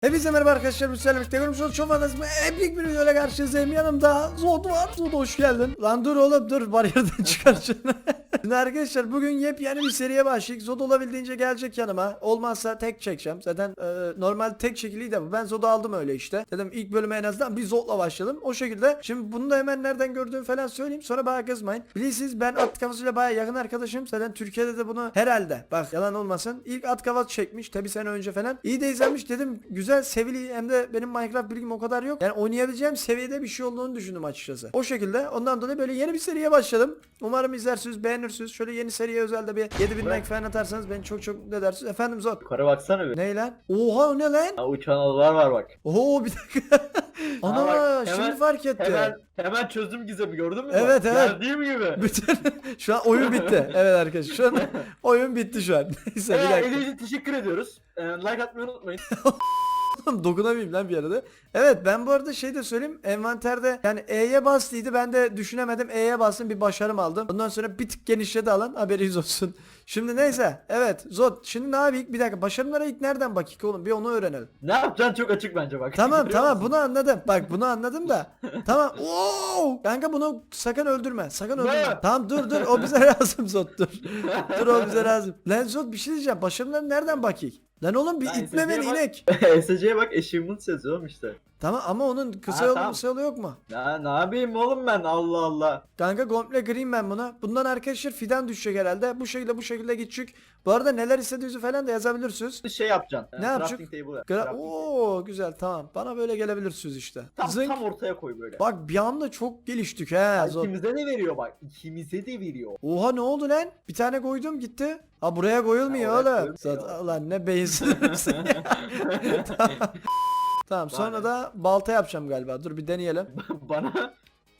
Hepinize merhaba arkadaşlar. Bu selamlık görmüş olduğunuz çok fantazma epik bir videoyla karşınızdayım. Yanımda Zod var. Zod hoş geldin. Lan dur oğlum dur bariyerden çıkar şunu. Şimdi arkadaşlar bugün yepyeni bir seriye başlayık. Zod olabildiğince gelecek yanıma. Olmazsa tek çekeceğim. Zaten e, normal tek de bu. Ben Zod'u aldım öyle işte. Dedim ilk bölüme en azından bir Zod'la başlayalım. O şekilde. Şimdi bunu da hemen nereden gördüğümü falan söyleyeyim. Sonra bana kızmayın. Bilirsiniz ben at kafasıyla baya yakın arkadaşım. Zaten Türkiye'de de bunu herhalde. Bak yalan olmasın. İlk at kafası çekmiş. Tabi sene önce falan. İyi de izlenmiş dedim. Güzel sevili hem de benim Minecraft bilgim o kadar yok. Yani oynayabileceğim seviyede bir şey olduğunu düşündüm açıkçası. O şekilde. Ondan dolayı böyle yeni bir seriye başladım. Umarım izlersiniz, beğenirsiniz. Şöyle yeni seriye özel de bir 7000 like falan atarsanız beni çok çok mutlu edersiniz. Efendim Zot. Yukarı baksana bir. Ne lan? Oha o ne lan? Ha, uçan adalar var bak. Oo bir dakika. Ana bak, şimdi hemen- fark etti. Hemen hemen çözdüm gizemi gördün mü? Evet, evet. Geldiğim gibi. Bütün şu an oyun bitti. Evet arkadaşlar şu an oyun bitti şu an. Neyse bir dakika. Eli'ye teşekkür ediyoruz. Ee, like atmayı unutmayın. Dokunamayayım lan bir arada. Evet ben bu arada şey de söyleyeyim. Envanterde yani E'ye bastıydı. Ben de düşünemedim. E'ye bastım bir başarım aldım. Ondan sonra bir tık genişledi alan. Haberiniz olsun. Şimdi neyse. Evet Zod. Şimdi ne yapayım? Bir dakika. Başarımlara ilk nereden bakayım oğlum? Bir onu öğrenelim. ne yapacaksın çok açık bence bak. Tamam Görüyor tamam musun? bunu anladım. Bak bunu anladım da. tamam. Oo! Kanka bunu sakın öldürme. Sakın öldürme. Ne? Tamam dur dur. O bize lazım Zod dur. dur o bize lazım. Lan Zod bir şey diyeceğim. Başarımlara nereden bakayım? Lan oğlum bir Lan itme beni SC'ye inek. SC'ye bak achievement yazıyorum işte. Tamam ama onun kısa Ha, yolu tamam. kısa yolu yok mu? Ya ne yapayım oğlum ben Allah Allah. Kanka komple green ben buna. Bundan arkadaşlar fidan düşecek herhalde. Bu şekilde bu şekilde gidecek. Bu arada neler istediğinizi falan da yazabilirsiniz. Bir şey yapacaksın. Ne yapacak? Crafting table yap. Gra- crafting table. Oo güzel tamam. Bana böyle gelebilirsiniz işte. Tam, Zınk. tam ortaya koy böyle. Bak bir anda çok geliştik he. Zor. İkimize de veriyor bak. İkimize de veriyor. Oha ne oldu lan? Bir tane koydum gitti. Ha buraya koyulmuyor Ha, oraya oğlum. koyulmuyor. Zaten, ulan ne beyinsin. tamam. tamam sonra da balta yapacağım galiba. Dur bir deneyelim. bana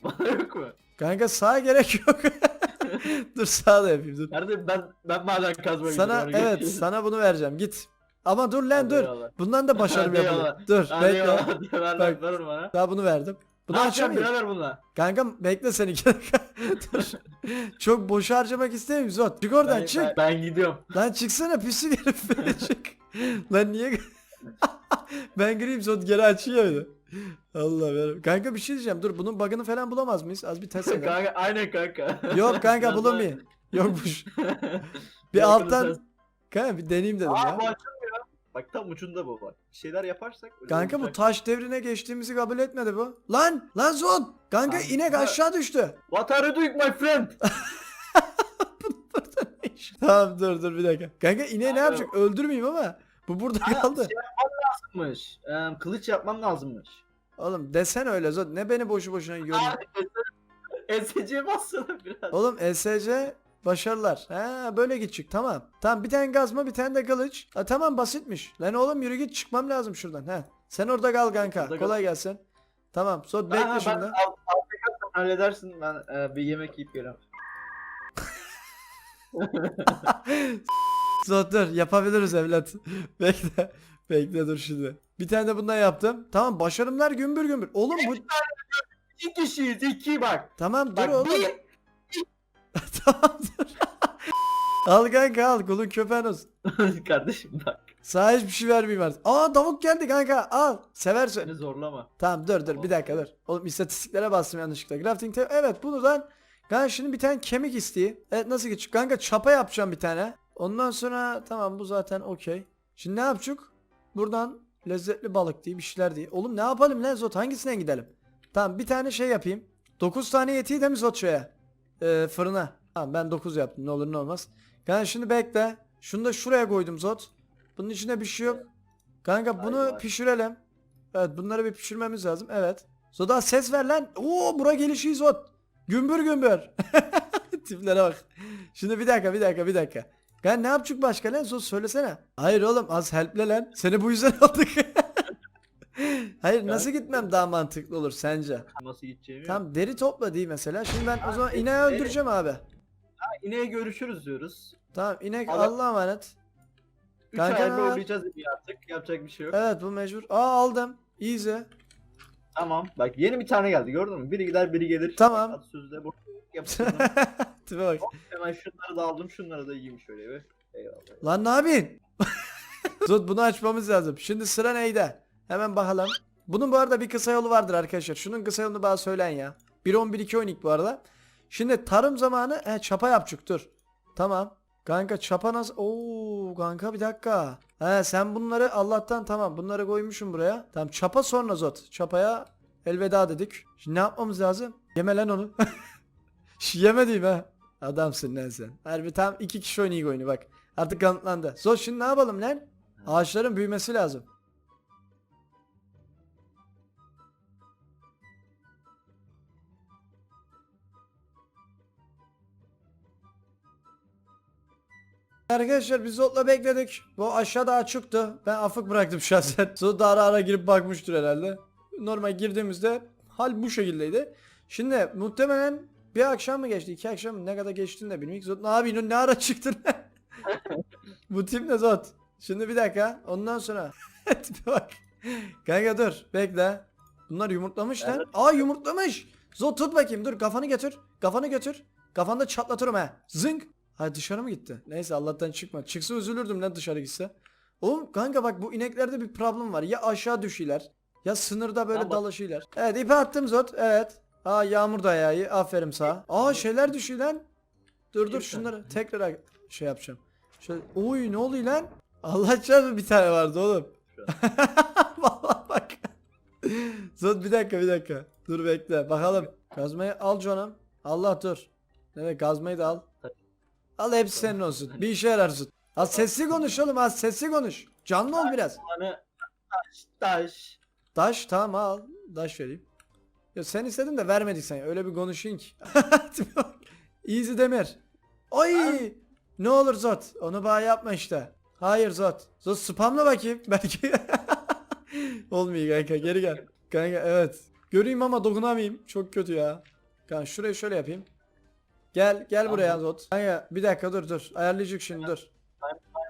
bana yok mu? Kanka sağa gerek yok. dur sağa da yapayım dur. Nerede ben ben maden kazmaya Sana gidiyorum. evet sana bunu vereceğim git. Ama dur lan Hadi dur. eyvallah. Bundan da başarım Hadi eyvallah. Dur Hadi bekle. eyvallah, ver, Bak. ver bana. Daha bunu verdim. Bunu Ne yapacağım açamıyorum. birader bununla? Kanka bekle sen iki dakika. dur. Çok boş harcamak istemiyorum Zot. Çık oradan Ben, çık. ben, ben gidiyorum. Lan çıksana pisi herif böyle çık. Lan niye? ben gireyim Zot geri açıyor öyle. Allah ver. Kanka bir şey diyeceğim. Dur bunun bug'ını falan bulamaz mıyız? Az bir test edelim. kanka aynen kanka. Yok kanka Biraz bulamayayım. Yokmuş. Bir Yakını alttan sen- kanka bir deneyeyim dedim Aa ya. bu açılmıyor. Bak tam ucunda bu bak. Bir şeyler yaparsak. öyle Kanka bu olacak. taş devrine geçtiğimizi kabul etmedi bu. Lan lan Zod. Kanka Kanka. inek aşağı düştü. What are you doing my friend? tamam dur dur bir dakika. Kanka ineği ne Abi. yapacak? Öldürmeyeyim ama. Bu burada Aa, kaldı. Şey yapmam lazımmış. Ee, kılıç yapmam lazımmış. Oğlum desen öyle Zod. Ne beni boşu boşuna yoruyor. SC'ye bassana biraz. Oğlum ESC başarılar. Ha böyle gidecek tamam. Tamam bir tane gazma bir tane de kılıç. Ha, tamam basitmiş. Lan oğlum yürü git çıkmam lazım şuradan. Ha. Sen orada kal kanka. Orada kal. Kolay gelsin. Tamam. Ben, bekle ben, şimdi. al- Afrika halledersin ben e, bir yemek yiyip gelirim. Zod dur yapabiliriz evlat. bekle. Bekle dur şimdi. Bir tane de bundan yaptım. Tamam başarımlar gümbür gümbür. Oğlum bu İki kişiyiz iki bak. tamam dur Bak oğlum. bir. al kanka al kulun köpeğin olsun. Kardeşim bak. Sana hiçbir şey vermeyeyim artık. Aa tavuk geldi kanka al. Seversin. Beni zorlama. Tamam dur dur bir dakika dur. Oğlum istatistiklere bastım yanlışlıkla. Crafting tab- evet buradan kanka şimdi bir tane kemik isteği. Evet nasıl geçecek? Kanka çapa yapacağım bir tane. Ondan sonra tamam bu zaten okey. Şimdi ne yapacak? Buradan lezzetli balık diye bir şeyler diye. Oğlum ne yapalım lan Zot hangisine gidelim? Tamam bir tane şey yapayım. 9 tane yetiği de mi Zot şeye? Ee, fırına. Tamam ben 9 yaptım ne olur ne olmaz. Kanka şimdi bekle. Şunu da şuraya koydum Zot. Bunun içinde bir şey yok. Kanka bunu vay. pişirelim. Evet bunları bir pişirmemiz lazım. Evet. Zoda ses ver lan. Oo bura gelişi Zod. Gümbür gümbür. Tiplere bak. Şimdi bir dakika bir dakika bir dakika. Ben ne yapacak başka lan Zod söylesene. Hayır oğlum az helple lan. Seni bu yüzden aldık. Hayır nasıl gitmem daha mantıklı olur sence? Nasıl gideceğimi. Tam deri topla değil mesela. Şimdi ben o zaman ineği öldüreceğim abi. Yine görüşürüz diyoruz. Tamam inek Allah- Allah'a emanet. 3 Kanka ne var? oynayacağız bir artık. Yapacak bir şey yok. Evet bu mecbur. Aa aldım. Easy. Tamam. Bak yeni bir tane geldi gördün mü? Biri gider biri gelir. Tamam. At sözde bu yapıştırdım. Tipe bak. Hemen şunları da aldım. Şunları da yiyeyim şöyle bir. Eyvallah. Lan ne yapayım? Zod bunu açmamız lazım. Şimdi sıra neyde? Hemen bakalım. Bunun bu arada bir kısa yolu vardır arkadaşlar. Şunun kısa yolunu bana söyleyin ya. 1.11.2 oynik bu arada. Şimdi tarım zamanı he, çapa yapacak dur. Tamam. Kanka çapa nasıl? Oo kanka bir dakika. He sen bunları Allah'tan tamam bunları koymuşum buraya. Tamam çapa sonra zot. Çapaya elveda dedik. Şimdi ne yapmamız lazım? Yeme lan onu. Şş, Yeme diyeyim ha. Adamsın lan sen. Harbi tam iki kişi oynayık oyunu bak. Artık kanıtlandı. Zot şimdi ne yapalım lan? Ağaçların büyümesi lazım. Arkadaşlar biz Zot'la bekledik. Bu aşağıda açıktı. Ben afık bıraktım şahsen. Zot da ara ara girip bakmıştır herhalde. Normal girdiğimizde hal bu şekildeydi. Şimdi muhtemelen bir akşam mı geçti? iki akşam mı? Ne kadar geçtiğini de bilmiyorum. Zot ne yapıyorsun? Ne ara çıktın? bu tip ne Zot? Şimdi bir dakika. Ondan sonra. Bak. Kanka dur. Bekle. Bunlar yumurtlamış lan. Evet. Aa yumurtlamış. Zot tut bakayım. Dur kafanı götür. Kafanı götür. Kafanda çatlatırım ha. Zınk. Ha dışarı mı gitti? Neyse Allah'tan çıkma. Çıksa üzülürdüm lan dışarı gitse. Oğlum kanka bak bu ineklerde bir problem var. Ya aşağı düşüyorlar. Ya sınırda böyle Tamam. dalaşıyorlar. Evet ipi attım Zot. Evet. Aa yağmur da yağıyor. Aferin sana. Aa şeyler düşüyor lan. Dur dur şunları tekrar şey yapacağım. Şöyle oy ne oluyor lan? Allah çarpı bir tane vardı oğlum. Vallahi bak. Zot bir dakika bir dakika. Dur bekle bakalım. Gazmayı al canım. Allah dur. Evet gazmayı da al. Al hepsi senin olsun. Bir işe yararsın. Az sesli konuş oğlum az sesli konuş. Canlı ol biraz. Hani taş taş. Taş tamam al. Taş vereyim. Ya sen istedin de vermedik sen. Öyle bir konuşayım ki. Easy demir. Oy! Ne olur Zot. Onu bana yapma işte. Hayır Zot. Zot spamla bakayım. Belki. Olmuyor kanka geri gel. Kanka evet. Göreyim ama dokunamayayım. Çok kötü ya. Kanka şurayı şöyle yapayım. Gel gel buraya Tamam. Zot. Kanka bir dakika dur dur. Ayarlayacak şimdi dur.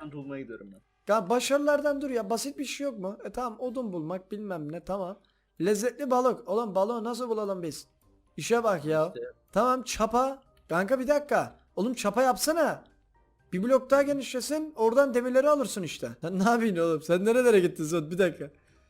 Diamond bulmaya gidiyorum ben. Ya başarılardan dur ya basit bir şey yok mu? E tamam odun bulmak bilmem ne tamam. Lezzetli balık. Oğlum balığı nasıl bulalım biz? İşe bak ya. İşte. Tamam çapa. Kanka bir dakika. Oğlum çapa yapsana. Bir blok daha genişlesin oradan demirleri alırsın işte. Sen ne yapıyorsun oğlum? Sen nerelere gittin son? Bir dakika.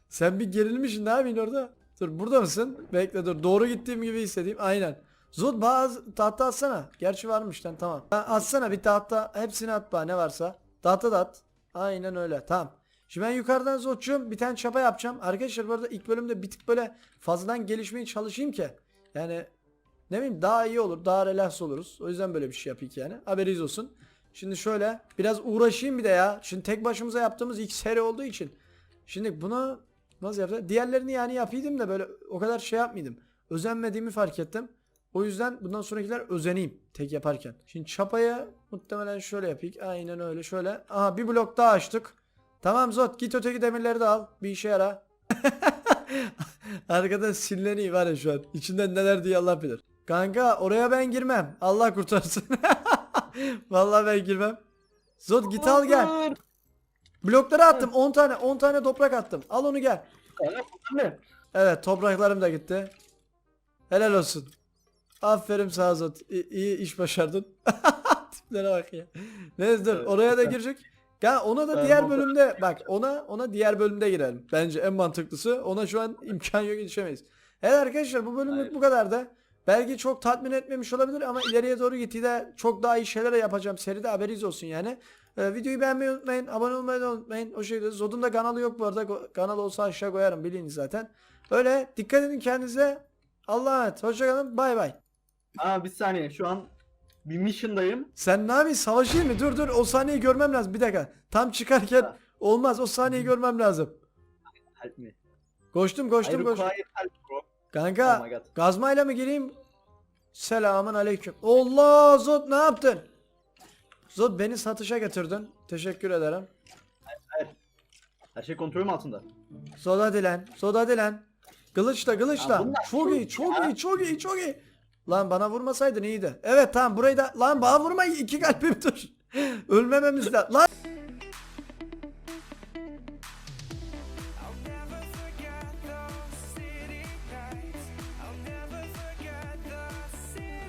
Sen bir gerilmişsin ne yapıyorsun orada? Dur burada mısın? Bekle dur. Doğru gittiğim gibi hissedeyim. Aynen. Zod bazı tahta atsana. Gerçi varmış lan tamam. Ha, atsana bir tahta. Hepsini at bana ne varsa. Tahta da at. Aynen öyle. Tamam. Şimdi ben yukarıdan Zod'cum bir tane çapa yapacağım. Arkadaşlar bu arada ilk bölümde bir tık böyle fazladan gelişmeye çalışayım ki. Yani ne bileyim daha iyi olur. Daha relax oluruz. O yüzden böyle bir şey yapayım yani. Haberiniz olsun. Şimdi şöyle biraz uğraşayım bir de ya. Şimdi tek başımıza yaptığımız ilk seri olduğu için. Şimdi bunu nasıl yapacağız? Diğerlerini yani yapaydım da böyle o kadar şey yapmaydım. Özenmediğimi fark ettim. O yüzden bundan sonrakiler özeneyim tek yaparken. Şimdi çapaya muhtemelen şöyle yapayım. Aynen öyle şöyle. Aha bir blok daha açtık. Tamam Zot git öteki demirleri de al. Bir işe yara. Arkadan sinirleniyor var ya şu an. İçinden neler diye Allah bilir. Kanka oraya ben girmem. Allah kurtarsın. Vallahi ben girmem. Zot git al gel. Blokları attım 10 tane 10 tane toprak attım. Al onu gel. Evet topraklarım da gitti. Helal olsun. Aferin sağ Zot. İyi, iyi iş başardın. Tiplere bak ya. Neyse dur Evet. oraya da girecek. Ya ona da diğer bölümde bak ona ona diğer bölümde girelim. Bence en mantıklısı. Ona şu an imkan yok yetişemeyiz. Evet arkadaşlar bu bölümlük bu kadar da. Belki çok tatmin etmemiş olabilir ama ileriye doğru gittiğinde çok daha iyi şeyler yapacağım. Seride haberiniz olsun yani. Ee, videoyu beğenmeyi unutmayın. Abone olmayı da unutmayın. O şekilde. Zod'un da kanalı yok bu arada. Kanal olsa aşağı koyarım biliniz zaten. Öyle dikkat edin kendinize. Allah'a emanet. Hoşçakalın. Bay bay. Aa bir saniye şu an bir mission'dayım. Sen ne yapıyorsun? Savaşayım mı? Dur dur. O sahneyi görmem lazım. Bir dakika. Tam çıkarken olmaz. O sahneyi görmem lazım. Help me. Koştum koştum koştum. require help bro. Kanka Oh my god. gazmayla mı gireyim? Selamun aleyküm. Allah Zod ne yaptın? Zod beni satışa getirdin. Teşekkür ederim. Her şey kontrolüm altında. Lan. Zod hadi lan. Kılıçla kılıçla. Bunlar çok çok iyi çok iyi çok iyi çok iyi. Lan bana vurmasaydın iyiydi. Evet tamam burayı da lan bana vurma iki kalbim dur. Ölmememiz lazım.